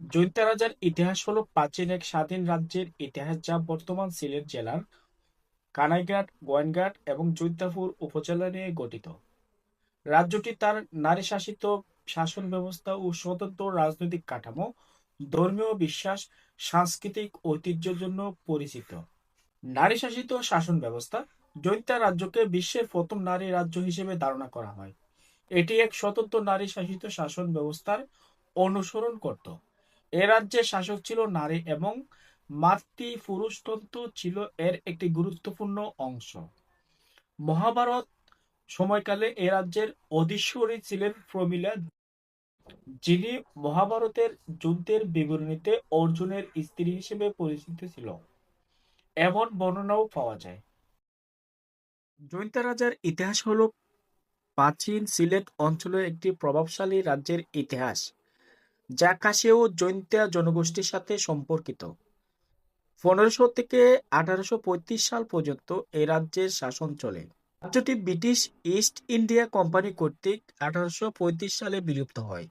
জৈন্তা রাজার ইতিহাস হলো প্রাচীন এক স্বাধীন রাজ্যের ইতিহাস যা বর্তমান সিলেট জেলার কানাইঘাট, গোয়াইনঘাট এবং জৈন্তাপুর উপজেলা নিয়ে গঠিত। রাজ্যটি তার নারী শাসিত শাসন ব্যবস্থা ও স্বতন্ত্র রাজনৈতিক কাঠামো, ধর্মীয় বিশ্বাস, সাংস্কৃতিক ঐতিহ্যের জন্য পরিচিত। নারী শাসিত শাসন ব্যবস্থা জৈন্তা রাজ্যকে বিশ্বের প্রথম নারী রাজ্য হিসেবে ধারণা করা হয়। এটি এক স্বতন্ত্র নারী শাসিত শাসন ব্যবস্থার অনুসরণ করত। এ রাজ্যের শাসক ছিল নারী এবং মাতৃপুরুষতন্ত্র ছিল এর একটি গুরুত্বপূর্ণ অংশ। মহাভারত সময়কালে এ রাজ্যের অধীশ্বরী ছিলেন প্রমিলা যিনি মহাভারতের যুদ্ধের বিবরণীতে অর্জুনের স্ত্রী হিসেবে পরিচিত ছিল। এমন বর্ণনাও পাওয়া যায়। জৈন্তা রাজার ইতিহাস হল প্রাচীন সিলেট অঞ্চলের একটি প্রভাবশালী রাজ্যের ইতিহাস, যা কাশেও জৈন্তা জনগোষ্ঠীর সাথে সম্পর্কিত। পনেরোশো থেকে আঠারোশো পঁয়ত্রিশ সাল পর্যন্ত এই রাজ্যের শাসন চলে। রাজ্যটি ব্রিটিশ ইস্ট ইন্ডিয়া কোম্পানি কর্তৃক আঠারোশো পঁয়ত্রিশ সালে বিলুপ্ত হয়।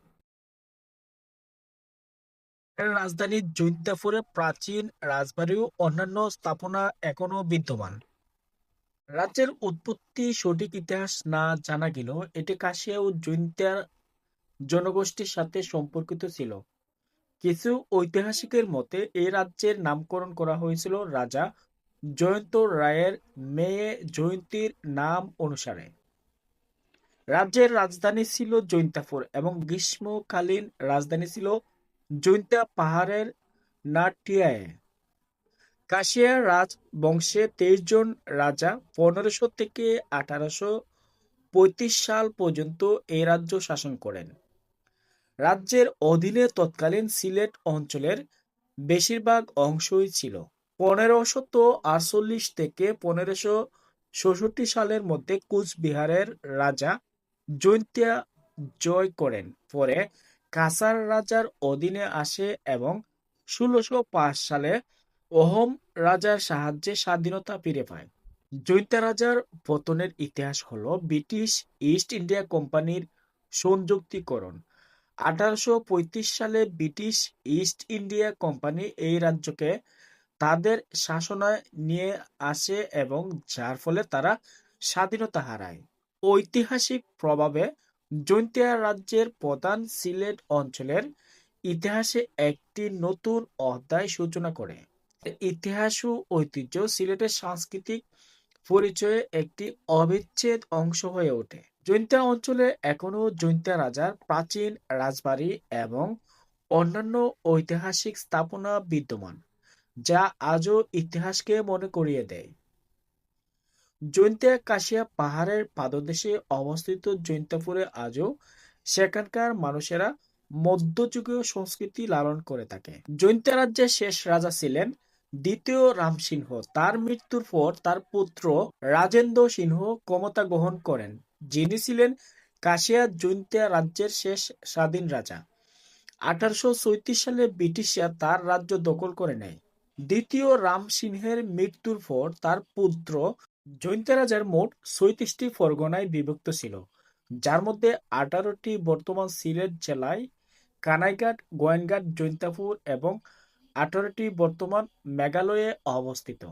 রাজধানী জৈন্তাপুরে প্রাচীন রাজবাড়ি ও অন্যান্য স্থাপনা এখনও বিদ্যমান। রাজ্যের উৎপত্তি সঠিক ইতিহাস না জানা গেলেও এটি কাশিয়া ও জৈন্তা জনগোষ্ঠীর সাথে সম্পর্কিত ছিল। কিছু ঐতিহাসিকের মতে এই রাজ্যের নামকরণ করা হয়েছিল রাজা জয়ন্ত রায়ের মেয়ে জয়ন্তীর নাম অনুসারে। রাজ্যের রাজধানী ছিল জৈন্তাপুর এবং গ্রীষ্মকালীন রাজধানী ছিল জৈন্তা পাহাড়ের নাটিয়ায়। কাশিয়া রাজবংশে তেইশ জন রাজা পনেরোশো থেকে আঠারোশো পঁয়ত্রিশ সাল পর্যন্ত এই রাজ্য শাসন করেন। রাজ্যের অধীনে তৎকালীন সিলেট অঞ্চলের বেশিরভাগ অংশই ছিল। পনেরোশত আটচল্লিশ থেকে পনেরোশো ষষট্টি সালের মধ্যে কুচবিহারের রাজা জৈন্তিয়া জয় করেন, পরে কাছাড় রাজার অধীনে আসে এবং ষোলোশো সালে অহোম রাজার সাহায্যে স্বাধীনতা ফিরে পায়। জৈন্তা রাজার পতনের ইতিহাস হল ব্রিটিশ ইস্ট ইন্ডিয়া কোম্পানির সংযুক্তিকরণ। আঠারোশো পঁয়ত্রিশ সালে ব্রিটিশ ইস্ট ইন্ডিয়া কোম্পানি এই রাজ্যকে তাদের শাসনায় নিয়ে আসে এবং যার ফলে তারা স্বাধীনতা হারায়। ঐতিহাসিক প্রভাবে জৈন্তিয়া রাজ্যের প্রধান সিলেট অঞ্চলের ইতিহাসে একটি নতুন অধ্যায় সূচনা করে। ইতিহাস ও ঐতিহ্য সিলেটের সাংস্কৃতিক পরিচয়ে একটি অবিচ্ছেদ অংশ হয়ে ওঠে। জৈন্তা অঞ্চলে এখনও জৈন্তা রাজার প্রাচীন রাজবাড়ি এবং অন্যান্য ঐতিহাসিক স্থাপনা বিদ্যমান, যা আজও ইতিহাসকে মনে করিয়ে দেয়। জৈন্তা কাশিয়া পাহাড়ের পাদদেশে অবস্থিত জৈন্তাপুরে আজও সেখানকার মানুষেরা মধ্যযুগীয় সংস্কৃতি লালন করে থাকে। জৈন্তা রাজ্যের শেষ রাজা ছিলেন দ্বিতীয় রামসিংহ। তার মৃত্যুর পর তার পুত্র রাজেন্দ্র সিংহ ক্ষমতা গ্রহণ করেন, যিনি ছিলেন কাশিয়া জৈন্তা রাজ্যের শেষ স্বাধীন রাজা। আঠারোশো চৌত্রিশ সালে ব্রিটিশরা তার রাজ্য দখল করে নেয়। দ্বিতীয় রামসিংহের মৃত্যুর পর তার পুত্র জৈন্তা রাজার মোট ছয়ত্রিশটি পরগনায় বিভক্ত ছিল, যার মধ্যে আঠারোটি বর্তমান সিলেট জেলায় কানাইঘাট, গোয়েনঘাট জৈন্তাপুর এবং আঠারোটি বর্তমান মেঘালয়ে অবস্থিত।